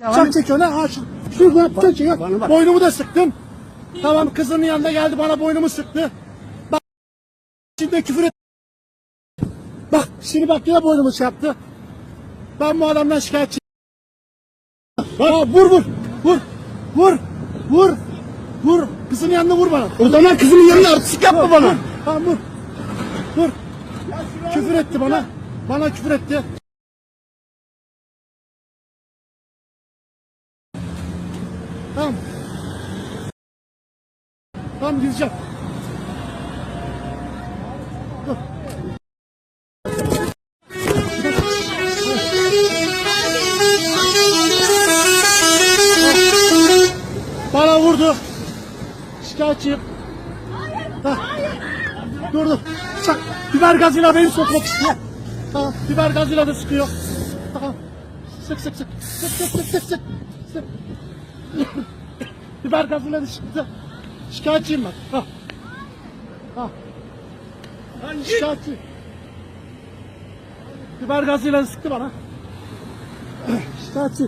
Bıçak çekiyor ne? Ha, şu, şuradan bıçak çekiyor. bana bak. Boynumu da sıktım. Tamam kızının yanında geldi bana boynumu sıktı. Bak şimdi küfür et. Bak şimdi bak yine boynumu şey yaptı. Ben bu adamdan şikayetçi. Bak vur vur vur vur vur vur kızının yanında vur bana. O zaman kızımın yanına artistik yapma bana. Tamam vur. Vur. Küfür etti bana. Bana küfür etti. Tamam. Tamam gideceğim. Bana vurdu. Şikayetçiyim. Hah. Dur dur. Çak. Biber gazıyla beni sokmak istiyor. Tamam. Biber gazıyla da sıkıyor. Tamam. Sık sık sık. Sık sık sık sık sık. sık. Biber gazıyla sıktı. Şikayetçiyim ben. Ha. Ha. Şikayetçi. Biber gazıyla sıktı bana. Şikayetçi.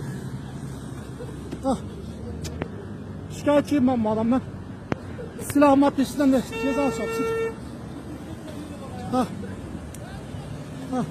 Ha. Şikayetçiyim ben bu adamdan. Silah maddesinden de ceza soksun. Ha. Ha.